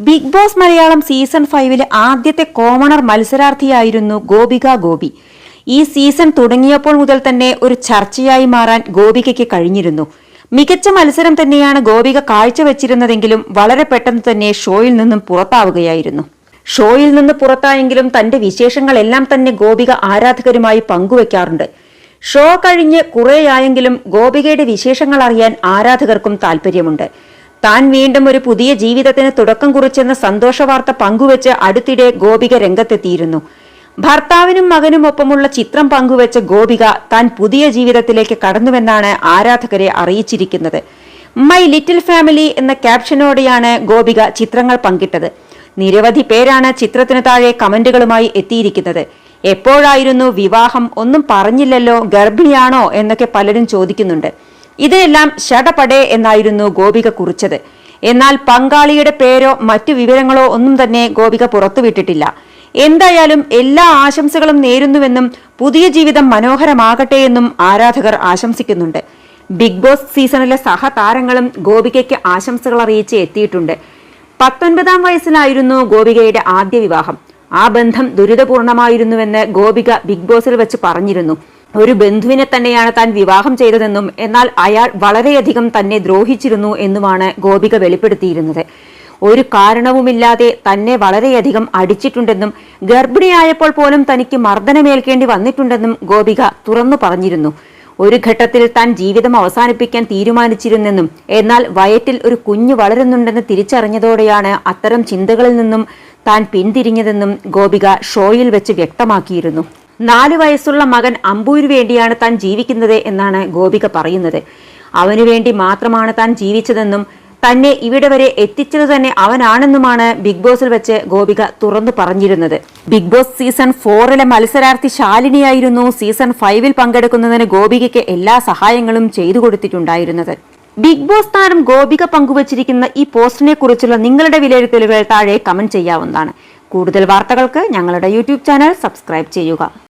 Big boss Malayalam season ഫൈവിലെ ആദ്യത്തെ commoner മത്സരാർത്ഥിയായിരുന്നു Gopika Gopi. ഈ സീസൺ തുടങ്ങിയപ്പോൾ മുതൽ തന്നെ ഒരു ചർച്ചയായി മാറാൻ ഗോപികയ്ക്ക് കഴിഞ്ഞിരുന്നു. മികച്ച മത്സരം തന്നെയാണ് ഗോപിക കാഴ്ചവെച്ചിരുന്നതെങ്കിലും വളരെ പെട്ടെന്ന് തന്നെ ഷോയിൽ നിന്നും പുറത്താവുകയായിരുന്നു. ഷോയിൽ നിന്ന് പുറത്തായെങ്കിലും തന്റെ വിശേഷങ്ങളെല്ലാം തന്നെ ഗോപിക ആരാധകരുമായി പങ്കുവെക്കാറുണ്ട്. ഷോ കഴിഞ്ഞ് കുറേയായെങ്കിലും ഗോപികയുടെ വിശേഷങ്ങൾ അറിയാൻ ആരാധകർക്കും താല്പര്യമുണ്ട് താൻ വീണ്ടും ഒരു പുതിയ ജീവിതത്തിന് തുടക്കം കുറിച്ചെന്ന സന്തോഷ വാർത്ത പങ്കുവെച്ച് അടുത്തിടെ ഗോപിക രംഗത്തെത്തിയിരുന്നു. ഭർത്താവിനും മകനും ഒപ്പമുള്ള ചിത്രം പങ്കുവെച്ച ഗോപിക താൻ പുതിയ ജീവിതത്തിലേക്ക് കടന്നുവെന്നാണ് ആരാധകരെ അറിയിച്ചിരിക്കുന്നത്. മൈ ലിറ്റിൽ ഫാമിലി എന്ന ക്യാപ്ഷനോടെയാണ് ഗോപിക ചിത്രങ്ങൾ പങ്കിട്ടത്. നിരവധി പേരാണ് ചിത്രത്തിനു താഴെ കമന്റുകളുമായി എത്തിയിരിക്കുന്നത്. എപ്പോഴായിരുന്നു വിവാഹം? ഒന്നും പറഞ്ഞില്ലല്ലോ ഗർഭിണിയാണോ എന്നൊക്കെ പലരും ചോദിക്കുന്നുണ്ട്. ഇതിനെല്ലാം ഷടപടേ എന്നായിരുന്നു ഗോപിക കുറിച്ചത്. എന്നാൽ പങ്കാളിയുടെ പേരോ മറ്റു വിവരങ്ങളോ ഒന്നും തന്നെ ഗോപിക പുറത്തുവിട്ടിട്ടില്ല. എന്തായാലും എല്ലാ ആശംസകളും നേരുന്നുവെന്നും പുതിയ ജീവിതം മനോഹരമാകട്ടെ എന്നും ആരാധകർ ആശംസിക്കുന്നുണ്ട്. ബിഗ് ബോസ് സീസണിലെ സഹതാരങ്ങളും ഗോപികയ്ക്ക് ആശംസകൾ അറിയിച്ച് എത്തിയിട്ടുണ്ട്. പത്തൊൻപതാം വയസ്സിലായിരുന്നു ഗോപികയുടെ ആദ്യ വിവാഹം. ആ ബന്ധം ദുരിതപൂർണമായിരുന്നുവെന്ന് ഗോപിക ബിഗ് ബോസിൽ വെച്ച് പറഞ്ഞിരുന്നു. ഒരു ബന്ധുവിനെ തന്നെയാണ് താൻ വിവാഹം ചെയ്തതെന്നും എന്നാൽ അയാൾ വളരെയധികം തന്നെ ദ്രോഹിച്ചിരുന്നു എന്നുമാണ് ഗോപിക വെളിപ്പെടുത്തിയിരുന്നത്. ഒരു കാരണവുമില്ലാതെ തന്നെ വളരെയധികം അടിച്ചിട്ടുണ്ടെന്നും ഗർഭിണിയായപ്പോൾ പോലും തനിക്ക് മർദ്ദനമേൽക്കേണ്ടി വന്നിട്ടുണ്ടെന്നും ഗോപിക തുറന്നു പറഞ്ഞിരുന്നു. ഒരു ഘട്ടത്തിൽ താൻ ജീവിതം അവസാനിപ്പിക്കാൻ തീരുമാനിച്ചിരുന്നെന്നും എന്നാൽ വയറ്റിൽ ഒരു കുഞ്ഞു വളരുന്നുണ്ടെന്ന് തിരിച്ചറിഞ്ഞതോടെയാണ് അത്തരം ചിന്തകളിൽ നിന്നും താൻ പിന്തിരിഞ്ഞതെന്നും ഗോപിക ഷോയിൽ വെച്ച് വ്യക്തമാക്കിയിരുന്നു. നാല് വയസ്സുള്ള മകൻ അമ്പൂരിന് വേണ്ടിയാണ് താൻ ജീവിക്കുന്നത് എന്നാണ് ഗോപിക പറയുന്നത്. അവനു വേണ്ടി മാത്രമാണ് താൻ ജീവിച്ചതെന്നും തന്നെ ഇവിടെ വരെ എത്തിച്ചത് തന്നെ അവനാണെന്നുമാണ് ബിഗ് ബോസിൽ വെച്ച് ഗോപിക തുറന്നു പറഞ്ഞിരുന്നത്. ബിഗ് ബോസ് സീസൺ ഫോറിലെ മത്സരാർത്ഥി ശാലിനിയായിരുന്നു സീസൺ ഫൈവിൽ പങ്കെടുക്കുന്നതിന് ഗോപികയ്ക്ക് എല്ലാ സഹായങ്ങളും ചെയ്തു കൊടുത്തിട്ടുണ്ടായിരുന്നത്. ബിഗ് ബോസ് താരം ഗോപിക പങ്കുവച്ചിരിക്കുന്ന ഈ പോസ്റ്റിനെ കുറിച്ചുള്ള നിങ്ങളുടെ വിലയിരുത്തലുകൾ താഴെ കമന്റ് ചെയ്യാവുന്നതാണ്. കൂടുതൽ വാർത്തകൾക്ക് ഞങ്ങളുടെ യൂട്യൂബ് ചാനൽ സബ്സ്ക്രൈബ് ചെയ്യുക.